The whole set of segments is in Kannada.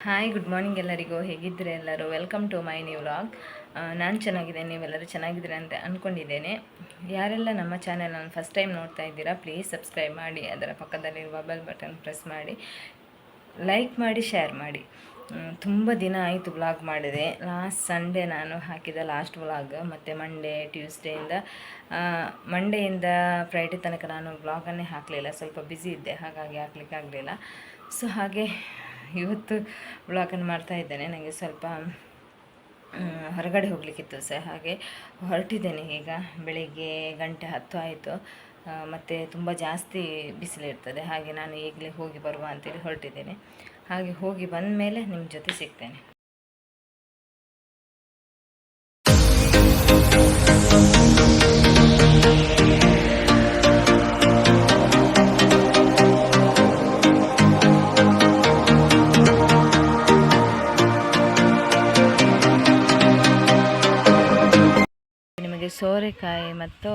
ಹಾಯ್ ಗುಡ್ ಮಾರ್ನಿಂಗ್ ಎಲ್ಲರಿಗೂ. ಹೇಗಿದ್ದರೆ ಎಲ್ಲರೂ? Welcome to my new vlog ನಾನು ಚೆನ್ನಾಗಿದ್ದೇನೆ, ನೀವೆಲ್ಲರೂ ಚೆನ್ನಾಗಿದ್ದೀರಾ ಅಂತ ಅಂದ್ಕೊಂಡಿದ್ದೇನೆ ಯಾರೆಲ್ಲ ನಮ್ಮ ಚಾನೆಲನ್ನು ಫಸ್ಟ್ ಟೈಮ್ ನೋಡ್ತಾ ಇದ್ದೀರಾ ಪ್ಲೀಸ್ ಸಬ್ಸ್ಕ್ರೈಬ್ ಮಾಡಿ, ಅದರ ಪಕ್ಕದಲ್ಲಿರುವ ಬೆಲ್ ಬಟನ್ ಪ್ರೆಸ್ ಮಾಡಿ. ಲೈಕ್ ಮಾಡಿ ಶೇರ್ ಮಾಡಿ. ತುಂಬ ದಿನ ಆಯಿತು ವ್ಲಾಗ್ ಮಾಡಿದೆ. ಲಾಸ್ಟ್ ಸಂಡೇ ನಾನು ಹಾಕಿದ ಲಾಸ್ಟ್ ವ್ಲಾಗ್ ಮತ್ತು ಮಂಡೇ ಟ್ಯೂಸ್ಡೇಯಿಂದ ಮಂಡೆಯಿಂದ ಫ್ರೈಡೇ ತನಕ ನಾನು ವ್ಲಾಗನ್ನೇ ಹಾಕಲಿಲ್ಲ. ಸ್ವಲ್ಪ ಬ್ಯುಸಿ ಇದ್ದೆ, ಹಾಗಾಗಿ ಹಾಕ್ಲಿಕ್ಕೆ ಆಗಲಿಲ್ಲ. ಸೊ ಹಾಗೆ ಇವತ್ತು ಬ್ಲಾಗನ್ನು ಮಾಡ್ತಾ ಇದ್ದೇನೆ. ನನಗೆ ಸ್ವಲ್ಪ ಹೊರಗಡೆ ಹೋಗಲಿಕ್ಕಿತ್ತು ಸರ್. ಹಾಗೆ ಹೊರಟಿದ್ದೇನೆ ಈಗ. ಬೆಳಿಗ್ಗೆ ಗಂಟೆ ಹತ್ತು ಆಯಿತು. ಮತ್ತು ತುಂಬ ಜಾಸ್ತಿ ಬಿಸಿಲಿರ್ತದೆ ಹಾಗೆ ನಾನು ಈಗಲೇ ಹೋಗಿ ಬರುವ ಅಂತೇಳಿ ಹೊರಟಿದ್ದೇನೆ. ಹಾಗೆ ಹೋಗಿ ಬಂದ ಮೇಲೆ ನಿಮ್ಮ ಜೊತೆ ಸಿಗ್ತೇನೆ. ನಿಮಗೆ ಸೋರೆಕಾಯಿ ಮತ್ತು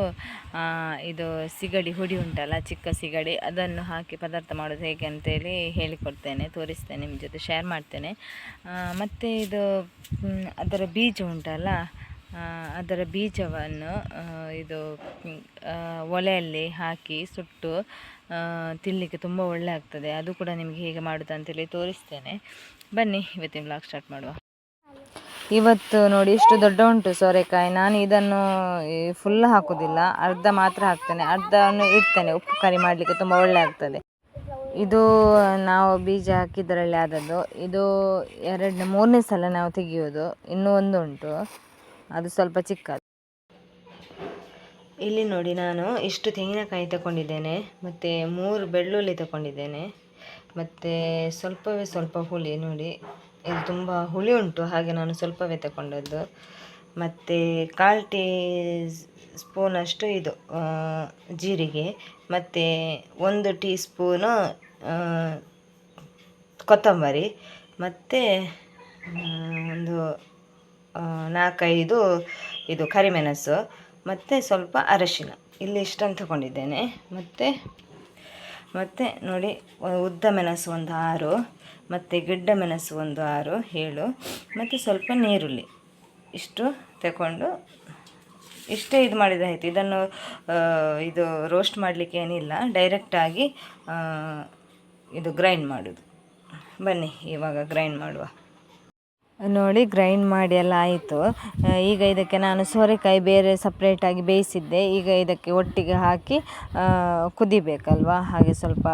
ಇದು ಸಿಗಡಿ, ಹುಡಿ ಉಂಟಲ್ಲ, ಚಿಕ್ಕ ಸಿಗಡಿ, ಅದನ್ನು ಹಾಕಿ ಪದಾರ್ಥ ಮಾಡೋದು ಹೇಗೆ ಅಂತೇಳಿ ಹೇಳಿಕೊಡ್ತೇನೆ, ತೋರಿಸ್ತೇನೆ ನಿಮ್ಮ ಜೊತೆ ಶೇರ್ ಮಾಡ್ತೇನೆ. ಮತ್ತು ಇದು ಅದರ ಬೀಜ ಉಂಟಲ್ಲ ಅದರ ಬೀಜವನ್ನು ಇದು ಒಲೆಯಲ್ಲಿ ಹಾಕಿ ಸುಟ್ಟು ತಿನ್ನಲಿಕ್ಕೆ ತುಂಬ ಒಳ್ಳೆ ಆಗ್ತದೆ. ಅದು ಕೂಡ ನಿಮಗೆ ಹೇಗೆ ಮಾಡೋದು ಅಂತೇಳಿ ತೋರಿಸ್ತೇನೆ. ಬನ್ನಿ, ಇವತ್ತಿನ ಬ್ಲಾಗ್ ಸ್ಟಾರ್ಟ್ ಮಾಡುವ. ಇವತ್ತು ನೋಡಿ ಎಷ್ಟು ದೊಡ್ಡ ಉಂಟು ಸೋರೆಕಾಯಿ. ನಾನು ಇದನ್ನು ಫುಲ್ ಹಾಕೋದಿಲ್ಲ. ಅರ್ಧ ಮಾತ್ರ ಹಾಕ್ತೇನೆ. ಅರ್ಧವನ್ನು ಇಡ್ತೇನೆ. ಉಪ್ಪು ಕರಿ ಮಾಡಲಿಕ್ಕೆ ತುಂಬ ಒಳ್ಳೆ ಆಗ್ತದೆ. ಇದು ನಾವು ಬೀಜ ಹಾಕಿದ್ದರಲ್ಲಿ ಆದದ್ದು. ಇದು ಎರಡನೇ, ಮೂರನೇ ಸಲ ನಾವು ತೆಗೆಯೋದು ಇನ್ನೂ ಒಂದು ಉಂಟು. ಅದು ಸ್ವಲ್ಪ ಚಿಕ್ಕದು. ಇಲ್ಲಿ ನೋಡಿ ನಾನು ಇಷ್ಟು ತೆಂಗಿನಕಾಯಿ ತಗೊಂಡಿದ್ದೇನೆ. ಮತ್ತು ಮೂರು ಬೆಳ್ಳುಳ್ಳಿ ತಗೊಂಡಿದ್ದೇನೆ. ಮತ್ತು ಸ್ವಲ್ಪವೇ ಸ್ವಲ್ಪ ಹುಳಿ ನೋಡಿ. ಇದು ತುಂಬ ಹುಳಿ ಉಂಟು, ಹಾಗೆ ನಾನು ಸ್ವಲ್ಪವೇ ತಗೊಂಡದ್ದು ಮತ್ತು ಕಾಲು ಟೀ ಸ್ಪೂನಷ್ಟು ಇದು ಜೀರಿಗೆ, ಮತ್ತು ಒಂದು ಟೀ ಸ್ಪೂನು ಕೊತ್ತಂಬರಿ, ಮತ್ತು ಒಂದು ನಾಲ್ಕೈದು ಇದು ಕರಿಮೆಣಸು, ಮತ್ತು ಸ್ವಲ್ಪ ಅರಶಿನ. ಇಲ್ಲಿ ಇಷ್ಟನ್ನು ತಗೊಂಡಿದ್ದೇನೆ ಮತ್ತು ಮತ್ತು ನೋಡಿ, ಉದ್ದ ಮೆಣಸು ಒಂದು ಆರು. ಮತ್ತು ಗಿಡ್ಡ ಮೆಣಸು ಒಂದು ಆರು, ಏಳು, ಮತ್ತು ಸ್ವಲ್ಪ ನೀರುಳ್ಳಿ. ಇಷ್ಟು ತಗೊಂಡು ಇಷ್ಟೇ ಇದು ಮಾಡಿದಾಯಿತು ಇದನ್ನು ಇದು ರೋಸ್ಟ್ ಮಾಡಲಿಕ್ಕೆ ಏನಿಲ್ಲ. ಡೈರೆಕ್ಟಾಗಿ ಇದು ಗ್ರೈಂಡ್ ಮಾಡೋದು. ಬನ್ನಿ, ಇವಾಗ ಗ್ರೈಂಡ್ ಮಾಡುವ. ನೋಡಿ ಗ್ರೈಂಡ್ ಮಾಡಿ ಎಲ್ಲ ಆಯಿತು. ಈಗ ಇದಕ್ಕೆ ನಾನು ಸೋರೆಕಾಯಿ ಬೇರೆ ಸಪ್ರೇಟಾಗಿ ಬೇಯಿಸಿದ್ದೆ. ಈಗ ಇದಕ್ಕೆ ಒಟ್ಟಿಗೆ ಹಾಕಿ ಕುದಿಬೇಕಲ್ವ? ಹಾಗೆ ಸ್ವಲ್ಪ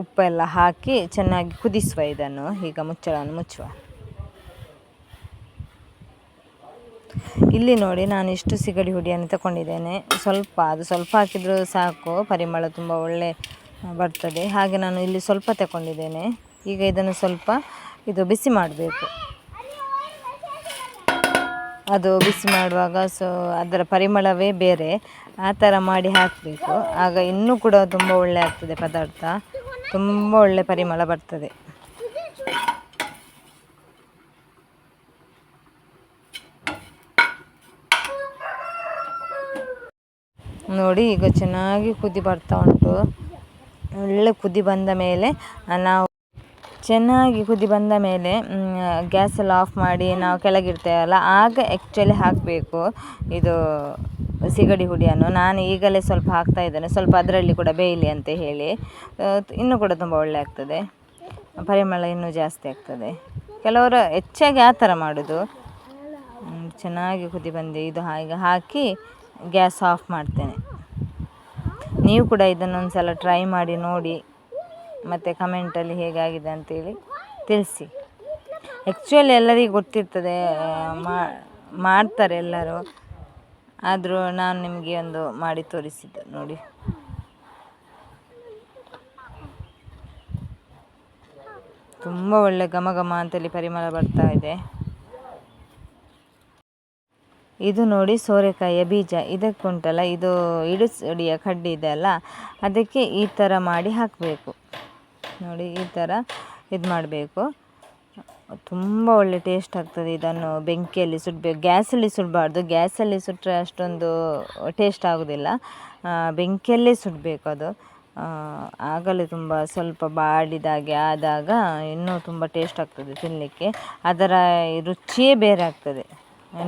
ಉಪ್ಪೆಲ್ಲ ಹಾಕಿ ಚೆನ್ನಾಗಿ ಕುದಿಸುವ ಇದನ್ನು. ಈಗ ಮುಚ್ಚಳವನ್ನು ಮುಚ್ಚುವ. ಇಲ್ಲಿ ನೋಡಿ, ನಾನು ಇಷ್ಟು ಸಿಗಡಿ ಹುಡಿಯನ್ನು ತಗೊಂಡಿದ್ದೇನೆ. ಸ್ವಲ್ಪ, ಅದು ಸ್ವಲ್ಪ ಹಾಕಿದರೂ ಸಾಕು. ಪರಿಮಳ ತುಂಬ ಒಳ್ಳೆ ಬರ್ತದೆ. ಹಾಗೆ ನಾನು ಇಲ್ಲಿ ಸ್ವಲ್ಪ ತಗೊಂಡಿದ್ದೇನೆ. ಈಗ ಇದನ್ನು ಸ್ವಲ್ಪ ಇದು ಬಿಸಿ ಮಾಡಬೇಕು. ಅದು ಬಿಸಿ ಮಾಡುವಾಗ ಸೊ ಅದರ ಪರಿಮಳವೇ ಬೇರೆ. ಆ ಥರ ಮಾಡಿ ಹಾಕಬೇಕು. ಆಗ ಇನ್ನೂ ಕೂಡ ತುಂಬ ಒಳ್ಳೆ ಆಗ್ತದೆ ಪದಾರ್ಥ. ತುಂಬ ಒಳ್ಳೆ ಪರಿಮಳ ಬರ್ತದೆ. ನೋಡಿ ಈಗ ಚೆನ್ನಾಗಿ ಕುದಿ ಬರ್ತಾ ಉಂಟು. ಒಳ್ಳೆ ಕುದಿ ಬಂದ ಮೇಲೆ ನಾವು ಚೆನ್ನಾಗಿ ಕುದಿ ಬಂದ ಮೇಲೆ ಗ್ಯಾಸೆಲ್ಲ ಆಫ್ ಮಾಡಿ ನಾವು ಕೆಳಗಿಡ್ತೇವಲ್ಲ, ಆಗ ಆ್ಯಕ್ಚುಲಿ ಹಾಕಬೇಕು ಇದು ಸಿಗಡಿ ಹುಡಿಯನ್ನು. ನಾನು ಈಗಲೇ ಸ್ವಲ್ಪ ಹಾಕ್ತಾ ಇದ್ದೇನೆ. ಸ್ವಲ್ಪ ಅದರಲ್ಲಿ ಕೂಡ ಬೇಯಲಿ ಅಂತ ಹೇಳಿ. ಇನ್ನೂ ಕೂಡ ತುಂಬ ಒಳ್ಳೆ ಆಗ್ತದೆ. ಪರಿಮಳ ಇನ್ನೂ ಜಾಸ್ತಿ ಆಗ್ತದೆ. ಕೆಲವರು ಹೆಚ್ಚಾಗಿ ಆ ಥರ ಮಾಡೋದು. ಚೆನ್ನಾಗಿ ಕುದಿ ಬಂದು ಇದು ಹಾಗೆ ಹಾಕಿ ಗ್ಯಾಸ್ ಆಫ್ ಮಾಡ್ತೇನೆ. ನೀವು ಕೂಡ ಇದನ್ನೊಂದು ಸಲ ಟ್ರೈ ಮಾಡಿ ನೋಡಿ. ಮತ್ತು ಕಮೆಂಟಲ್ಲಿ ಹೇಗಾಗಿದೆ ಅಂತೇಳಿ ತಿಳಿಸಿ. ಆ್ಯಕ್ಚುಲಿ ಎಲ್ಲರಿಗೂ ಗೊತ್ತಿರ್ತದೆ ಮಾಡ್ತಾರೆ ಎಲ್ಲರೂ. ಆದರೂ ನಾನು ನಿಮಗೆ ಒಂದು ಮಾಡಿ ತೋರಿಸಿದ್ದು ನೋಡಿ. ತುಂಬ ಒಳ್ಳೆ ಘಮ ಘಮ ಅಂತೇಳಿ ಪರಿಮಳ ಬರ್ತಾ ಇದೆ. ಇದು ನೋಡಿ ಸೋರೆಕಾಯಿಯ ಬೀಜ. ಇದಕ್ಕುಂಟಲ್ಲ, ಇದು ಇಡಿಸಡಿಯ ಕಡ್ಡಿ ಇದೆ ಅಲ್ಲ? ಅದಕ್ಕೆ ಈ ಥರ ಮಾಡಿ ಹಾಕಬೇಕು. ನೋಡಿ, ಈ ಥರ ಇದು ಮಾಡಬೇಕು. ತುಂಬ ಒಳ್ಳೆ ಟೇಸ್ಟ್ ಆಗ್ತದೆ ಇದನ್ನು ಬೆಂಕಿಯಲ್ಲಿ ಸುಡಬೇಕು ಗ್ಯಾಸಲ್ಲಿ ಸುಡಬಾರ್ದು. ಗ್ಯಾಸಲ್ಲಿ ಸುಟ್ಟರೆ ಅಷ್ಟೊಂದು ಟೇಸ್ಟ್ ಆಗೋದಿಲ್ಲ. ಬೆಂಕಿಯಲ್ಲೇ ಸುಡಬೇಕು ಅದು. ಆಗಲೇ ತುಂಬ ಸ್ವಲ್ಪ ಬಾಡಿದಾಗೆ ಆದಾಗ ಇನ್ನೂ ತುಂಬ ಟೇಸ್ಟ್ ಆಗ್ತದೆ ತಿನ್ನಲಿಕ್ಕೆ ಅದರ ರುಚಿಯೇ ಬೇರೆ ಆಗ್ತದೆ.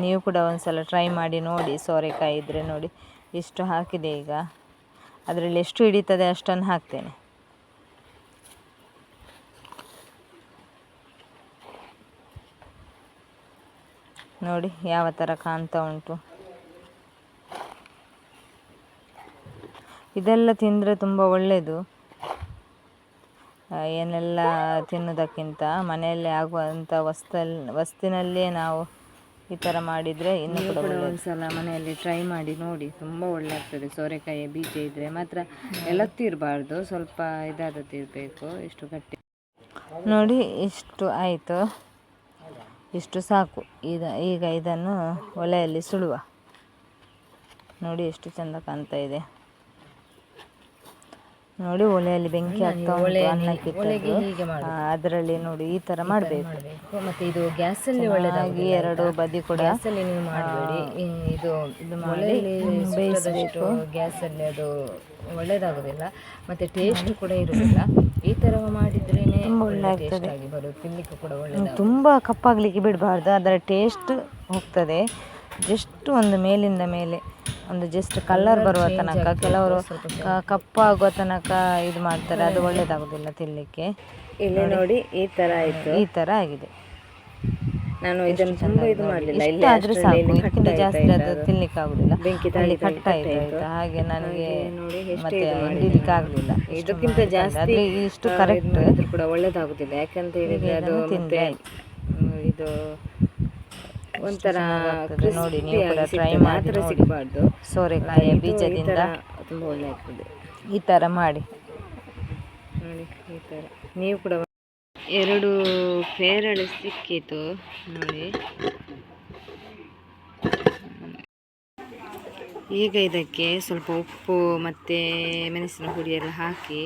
ನೀವು ಕೂಡ ಒಂದ್ಸಲ ಟ್ರೈ ಮಾಡಿ ನೋಡಿ, ಸೋರೆಕಾಯಿ ಇದ್ದರೆ ನೋಡಿ. ಇಷ್ಟು ಹಾಕಿದೆ ಈಗ. ಅದರಲ್ಲಿ ಎಷ್ಟು ಹಿಡಿತದೆ ಅಷ್ಟನ್ನು ಹಾಕ್ತೇನೆ. ನೋಡಿ ಯಾವ ಥರ ಕಾಣ್ತಾ ಉಂಟು. ಇದೆಲ್ಲ ತಿಂದರೆ ತುಂಬ ಒಳ್ಳೆಯದು ಏನೆಲ್ಲ ತಿನ್ನೋದಕ್ಕಿಂತ ಮನೆಯಲ್ಲೇ ಆಗುವಂಥ ವಸ್ತಲ್ ವಸ್ತಿನಲ್ಲೇ ನಾವು ಈ ಥರ ಮಾಡಿದರೆ ಇನ್ನೂ ಕೂಡ ಒಂದ್ಸಲ ಮನೆಯಲ್ಲಿ ಟ್ರೈ ಮಾಡಿ ನೋಡಿ ತುಂಬ ಒಳ್ಳೆ ಆಗ್ತದೆ ಸೋರೆಕಾಯಿ ಬೀಜ ಇದ್ದರೆ ಮಾತ್ರ ಎಳತ್ತಿರಬಾರ್ದು ಸ್ವಲ್ಪ ಇದಾದದ್ದು ಇರಬೇಕು ಇಷ್ಟು ಗಟ್ಟಿ. ನೋಡಿ ಇಷ್ಟು ಆಯಿತು. ಇಷ್ಟು ಸಾಕು. ಇದ ಈಗ ಇದನ್ನು ಒಲೆಯಲ್ಲಿ ಸುಡುವ. ನೋಡಿ ಎಷ್ಟು ಚೆಂದ ಕಾಣ್ತಾ ಇದೆ. ನೋಡಿ ಒಲೆಯಲ್ಲಿ ಬೆಂಕಿ ಆಗ್ತಾ ಅದರಲ್ಲಿ ನೋಡಿ ಈ ತರ ಮಾಡಬೇಕು. ಮತ್ತೆ ಇದು ಗ್ಯಾಸಲ್ಲಿ ಒಳ್ಳೆದಾಗಿ ಎರಡು ಬದಿ ಕೂಡ ನೀವು ಮಾಡಬೇಡಿ. ಇದು ಇದು ಮಾಡಿ ಬೇಯಿಸಬೇಕು. ಗ್ಯಾಸಲ್ಲಿ ಅದು ಒಳ್ಳೇದಾಗೋದಿಲ್ಲ ಮತ್ತು ಟೇಸ್ಟ್ ಕೂಡ ಇರೋದಿಲ್ಲ. ಈ ಥರ ಮಾಡಿದ್ರೇ ತಿನ್ನಲಿಕ್ಕೆ ಆಗಿ ಬರೋದು ತಿನ್ಲಿಕ್ಕೆ ಕೂಡ ಒಳ್ಳೆ ತುಂಬ ಕಪ್ಪಾಗಲಿಕ್ಕೆ ಬಿಡಬಾರ್ದು ಅದರ ಟೇಸ್ಟ್ ಹೋಗ್ತದೆ. ಜಸ್ಟ್ ಒಂದು ಮೇಲಿಂದ ಮೇಲೆ ಒಂದು ಜಸ್ಟ್ ಕಲರ್ ಬರುವ ತನಕ ಕೆಲವರು ಕಪ್ಪಾಗುವ ತನಕ ಇದು ಮಾಡ್ತಾರೆ ಅದು ಒಳ್ಳೇದಾಗೋದಿಲ್ಲ ತಿನ್ನಲಿಕ್ಕೆ ಇಲ್ಲಿ ನೋಡಿ. ಈ ಥರ ಆಯಿತು. ಈ ಥರ ಆಗಿದೆ. ನಾನು ಇದನ್ನು ತುಂಬಾ ಇದು ಮಾಡಲಿಲ್ಲ. ಇಲ್ಲ ಆದ್ರೆ ಸಾಕು. ಕಟ್ಟಿದ ಜಾಸ್ತಿ ಅದು. ತಿನ್ಲಿಕ್ಕೆ ಆಗುದಿಲ್ಲ. ಬೆಂಕಿ ತಾಳಿ ಕಟ್ಟ ಆಯ್ತು. ಹಾಗೆ ನನಗೆ ನೋಡಿ ಮತ್ತೆ ಹಿಡಿಲಿಕ್ಕೆ ಆಗಲಿಲ್ಲ ಇದಕ್ಕಿಂತ ಜಾಸ್ತಿ ಇಷ್ಟು ಕರೆಕ್ಟ್ ಆದ್ರೂ ಕೂಡ ಒಳ್ಳೇದಾಗುದಿಲ್ಲ. ಯಾಕಂತ ಹೇಳಿದ್ರೆ ಅದು ಮತ್ತೆ ಇದು ಒಂಥರ ನೋಡಿ ನೀವು ಕೂಡ ಟ್ರೈ ಮಾತ್ರ. ಸಿಗಬಾರ್ದು. ಸೋರೆಕಾಯಿಯ ಬೀಜದಿಂದ ತುಂಬ ಒಳ್ಳೆ ಆಗ್ತದೆ ಈ ಥರ ಮಾಡಿ. ನೋಡಿ ಈ ಥರ. ನೀವು ಕೂಡ ಎರಡು ಪೇರಳೆ ಸಿಕ್ಕಿತು ನೋಡಿ. ಈಗ ಇದಕ್ಕೆ ಸ್ವಲ್ಪ ಉಪ್ಪು ಮತ್ತು ಮೆಣಸಿನ ಪುಡಿ ಎಲ್ಲ ಹಾಕಿ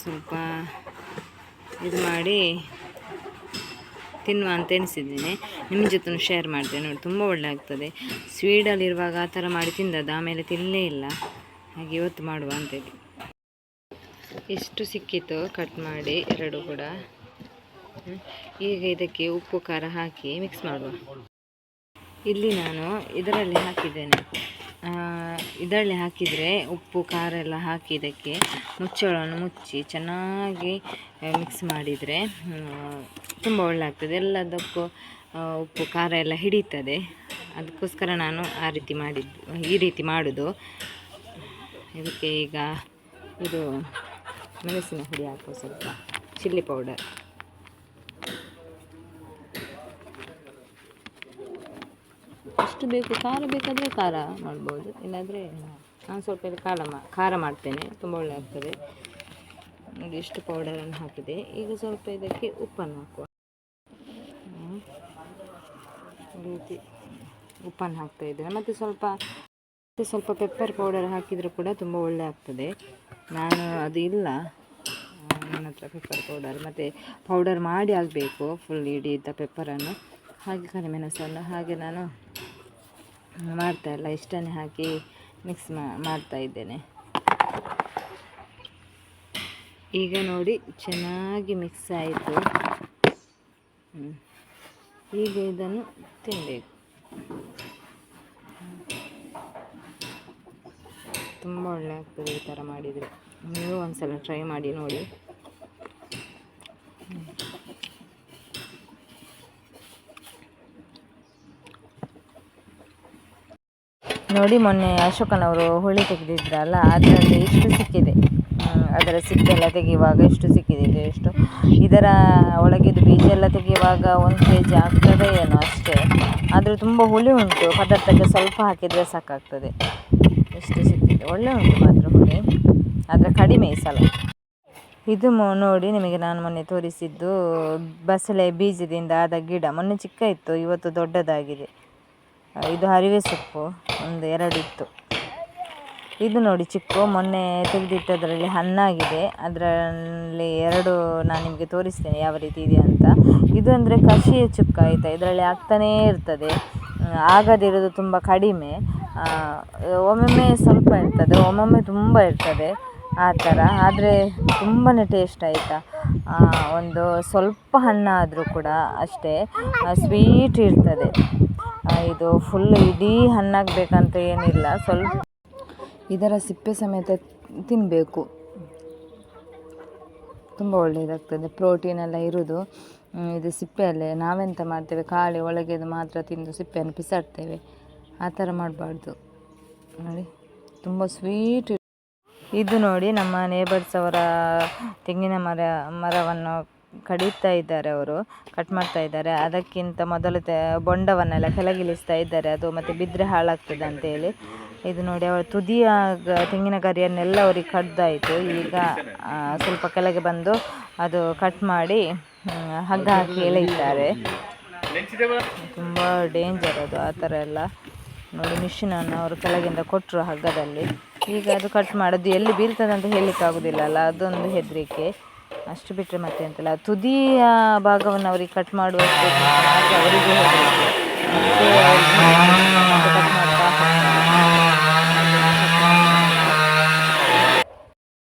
ಸ್ವಲ್ಪ ಇದು ಮಾಡಿ ತಿನ್ನುವ ಅಂತ ಎನಿಸಿದ್ದೇನೆ ನಿಮ್ಮ ಜೊತೆ ಶೇರ್ ಮಾಡ್ತೇನೆ, ನೋಡಿ, ತುಂಬ ಒಳ್ಳೆ ಆಗ್ತದೆ ಸ್ವೀಡಲ್ಲಿರುವಾಗ ಆ ಥರ ಮಾಡಿ ತಿಂದದ್ದು, ಆಮೇಲೆ ತಿನ್ನಲೇ ಇಲ್ಲ. ಹಾಗೆ ಇವತ್ತು ಮಾಡುವ ಅಂತೇಳಿ ಎಷ್ಟು ಸಿಕ್ಕಿತ್ತು ಕಟ್ ಮಾಡಿ, ಎರಡು ಕೂಡ. ಈಗ ಇದಕ್ಕೆ ಉಪ್ಪು, ಖಾರ ಹಾಕಿ ಮಿಕ್ಸ್ ಮಾಡುವ. ಇಲ್ಲಿ ನಾನು ಇದರಲ್ಲಿ ಹಾಕಿದ್ದೇನೆ. ಇದರಲ್ಲಿ ಹಾಕಿದರೆ ಉಪ್ಪು, ಖಾರ ಎಲ್ಲ ಹಾಕಿ ಇದಕ್ಕೆ ಮುಚ್ಚಳವನ್ನು ಮುಚ್ಚಿ ಚೆನ್ನಾಗಿ ಮಿಕ್ಸ್ ಮಾಡಿದರೆ ತುಂಬ ಒಳ್ಳೆ ಎಲ್ಲದಕ್ಕೂ ಉಪ್ಪು, ಖಾರ ಎಲ್ಲ ಹಿಡಿತದೆ ಅದಕ್ಕೋಸ್ಕರ ನಾನು ಆ ರೀತಿ ಮಾಡಿದ್ದು, ಈ ರೀತಿ ಮಾಡೋದು. ಇದಕ್ಕೆ ಈಗ ಇದು ಮೆಣಸಿನ ಹುಡಿ ಹಾಕುವ ಸ್ವಲ್ಪ ಚಿಲ್ಲಿ ಪೌಡರ್ ಎಷ್ಟು ಬೇಕು, ಖಾರ ಬೇಕಾದರೆ ಖಾರ ಮಾಡ್ಬೋದು. ಇಲ್ಲಾಂದರೆ ನಾನು ಸ್ವಲ್ಪ ಇಲ್ಲಿ ಖಾರ ಮಾ, ಖಾರ ಮಾಡ್ತೇನೆ, ತುಂಬ ಒಳ್ಳೆ ಆಗ್ತದೆ. ನೋಡಿ ಇಷ್ಟು ಪೌಡರನ್ನು ಹಾಕಿದೆ. ಈಗ ಸ್ವಲ್ಪ ಇದಕ್ಕೆ ಉಪ್ಪನ್ನು ಹಾಕುವ. ರೀತಿ ಉಪ್ಪನ್ನು ಹಾಕ್ತಾ ಇದ್ದೇನೆ. ಮತ್ತು ಸ್ವಲ್ಪ, ಮತ್ತೆ ಸ್ವಲ್ಪ ಪೆಪ್ಪರ್ ಪೌಡರ್ ಹಾಕಿದರೂ ಕೂಡ ತುಂಬ ಒಳ್ಳೆ ಆಗ್ತದೆ. ನಾನು ಅದು ಇಲ್ಲ ನನ್ನ ಹತ್ರ ಪೆಪ್ಪರ್ ಪೌಡರ್ ಮತ್ತು ಪೌಡರ್ ಮಾಡಿ ಆಗಬೇಕು ಫುಲ್ ಇದ್ದ ಪೆಪ್ಪರನ್ನು ಹಾಗೆ ಕರಿಮೆಣಸನ್ನು, ಹಾಗೆ ನಾನು ಮಾಡ್ತಾ ಇಲ್ಲ ಇಷ್ಟನ್ನೇ ಹಾಕಿ ಮಿಕ್ಸ್ ಮಾಡ್ತಾ ಇದ್ದೇನೆ. ಈಗ ನೋಡಿ ಚೆನ್ನಾಗಿ ಮಿಕ್ಸ್ ಆಯಿತು. ಈಗ ಇದನ್ನು ತಿನ್ನಬೇಕು ತುಂಬ ಒಳ್ಳೆ ಆಗ್ತದೆ ಈ ಥರ ಮಾಡಿದರೆ. ನೀವು ಒಂದು ಸಲ ಟ್ರೈ ಮಾಡಿ ನೋಡಿ. ನೋಡಿ ಮೊನ್ನೆ ಅಶೋಕನವರು ಹುಳಿ ತೆಗೆದಿದ್ರಲ್ಲ, ಅದರಲ್ಲಿ ಇಷ್ಟು ಸಿಕ್ಕಿದೆ. ಅದರ ಸಿಪ್ಪೆಲ್ಲ ತೆಗೆಯುವಾಗ ಎಷ್ಟು ಸಿಕ್ಕಿದೆ ಎಷ್ಟು? ಇದರ ಒಳಗಿದ್ದು ಬೀಜ ಎಲ್ಲ ತೆಗೆಯುವಾಗ ಒಂದು ಕೆ ಜಿ ಆಗ್ತದೆ ಏನೋ ಅಷ್ಟೇ. ಆದರೆ ತುಂಬ ಹುಳಿ ಉಂಟು, ಪದಾರ್ಥಕ್ಕೆ ಸ್ವಲ್ಪ ಹಾಕಿದರೆ ಸಾಕಾಗ್ತದೆ. ಎಷ್ಟು ಸಿಕ್ಕಿದೆ. ಒಳ್ಳೆ ಉಂಟು ಮಾತ್ರ ಹುಳಿ, ಆದರೆ ಕಡಿಮೆ ಈ ಸಲ. ಇದು ನೋಡಿ ನಿಮಗೆ ನಾನು ಮೊನ್ನೆ ತೋರಿಸಿದ್ದು, ಬಸಳೆ ಬೀಜದಿಂದ ಆದ ಗಿಡ. ಮೊನ್ನೆ ಚಿಕ್ಕ ಇತ್ತು, ಇವತ್ತು ದೊಡ್ಡದಾಗಿದೆ. ಇದು ಹರಿವೆ ಸೊಪ್ಪು, ಒಂದು ಎರಡು ಇತ್ತು. ಇದು ನೋಡಿ ಚಿಕ್ಕು, ಮೊನ್ನೆ ತೆಗೆದಿಟ್ಟದರಲ್ಲಿ ಹಣ್ಣಾಗಿದೆ. ಅದರಲ್ಲಿ ಎರಡು ನಾನು ನಿಮಗೆ ತೋರಿಸ್ತೇನೆ ಯಾವ ರೀತಿ ಇದೆ ಅಂತ. ಇದು ಅಂದರೆ ಕಷಿಯ ಚುಕ್ಕ ಆಯಿತಾ? ಇದರಲ್ಲಿ ಆಗ್ತಾನೇ ಇರ್ತದೆ. ಆಗದಿರೋದು ತುಂಬ ಕಡಿಮೆ. ಒಮ್ಮೊಮ್ಮೆ ಸ್ವಲ್ಪ ಇರ್ತದೆ, ಒಮ್ಮೊಮ್ಮೆ ತುಂಬ ಇರ್ತದೆ ಆ ಥರ. ಆದರೆ ತುಂಬಾ ಟೇಸ್ಟ್ ಆಯಿತಾ? ಒಂದು ಸ್ವಲ್ಪ ಹಣ್ಣಾದರೂ ಕೂಡ ಅಷ್ಟೇ ಸ್ವೀಟ್ ಇರ್ತದೆ. ಇದು ಫುಲ್ ಇಡೀ ಹಣ್ಣಾಗಬೇಕಂತ ಏನಿಲ್ಲ, ಸ್ವಲ್ಪ ಇದರ ಸಿಪ್ಪೆ ಸಮೇತ ತಿನ್ನಬೇಕು ತುಂಬ ಒಳ್ಳೆಯದಾಗ್ತದೆ ಪ್ರೋಟೀನ್ ಎಲ್ಲ ಇರೋದು. ಇದು ಸಿಪ್ಪೆಯಲ್ಲೇ ನಾವೆಂತ ಮಾಡ್ತೇವೆ ಕಾಳಿ ಒಳಗೆದು ಮಾತ್ರ ತಿಂದು ಸಿಪ್ಪೆಯನ್ನು ಬಿಸಾಡ್ತೇವೆ ಆ ಥರ ಮಾಡಬಾರ್ದು. ನೋಡಿ, ತುಂಬ ಸ್ವೀಟ್ ಇದು ನೋಡಿ ನಮ್ಮ ನೇಬರ್ಸ್ ಅವರ ತೆಂಗಿನ ಮರ, ಮರವನ್ನು ಕಡಿತಾ ಇದ್ದಾರೆ ಅವರು ಕಟ್ ಮಾಡ್ತಾ ಇದ್ದಾರೆ. ಅದಕ್ಕಿಂತ ಮೊದಲು ಬೊಂಡವನ್ನೆಲ್ಲ ಕೆಳಗಿಳಿಸ್ತಾ ಇದ್ದಾರೆ. ಅದು ಮತ್ತೆ ಬಿದ್ದರೆ ಹಾಳಾಗ್ತದೆ ಅಂತೇಳಿ ಇದು ನೋಡಿ ಅವರ ತುದಿಯ ತೆಂಗಿನ ಗರಿಯನ್ನೆಲ್ಲ ಅವ್ರಿಗೆ ಕಡ್ದಾಯಿತು. ಈಗ ಸ್ವಲ್ಪ ಕೆಳಗೆ ಬಂದು ಅದು ಕಟ್ ಮಾಡಿ ಹಗ್ಗ ಹಾಕಿ ಎಳೆಯುತ್ತಾರೆ. ತುಂಬ ಡೇಂಜರ್ ಅದು ಆ ಥರ ಎಲ್ಲ. ನೋಡಿ ಮಿಷಿನನ್ನು ಅವರು ಕೆಳಗಿಂದ ಕೊಟ್ಟರು ಹಗ್ಗದಲ್ಲಿ. ಈಗ ಅದು ಕಟ್ ಮಾಡೋದು ಎಲ್ಲಿ ಬೀಳ್ತದೆ ಅಂತ ಹೇಳಲಿಕ್ಕೆ ಆಗೋದಿಲ್ಲ ಅಲ್ಲ, ಅದೊಂದು ಹೆದರಿಕೆ. ಅಷ್ಟು ಬಿಟ್ಟರೆ ಮತ್ತೆ ಅಂತಲ್ಲ ತುದಿಯ ಭಾಗವನ್ನು ಅವರಿಗೆ ಕಟ್ ಮಾಡುವಷ್ಟು ಅವರಿಗೆ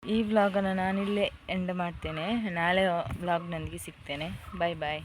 ಈ ವ್ಲಾಗನ್ನು ನಾನಿಲ್ಲೇ ಎಂಡ್ ಮಾಡ್ತೇನೆ. ನಾಳೆ ವ್ಲಾಗ್ನೊಂದಿಗೆ ಸಿಗ್ತೇನೆ. ಬಾಯ್ ಬಾಯ್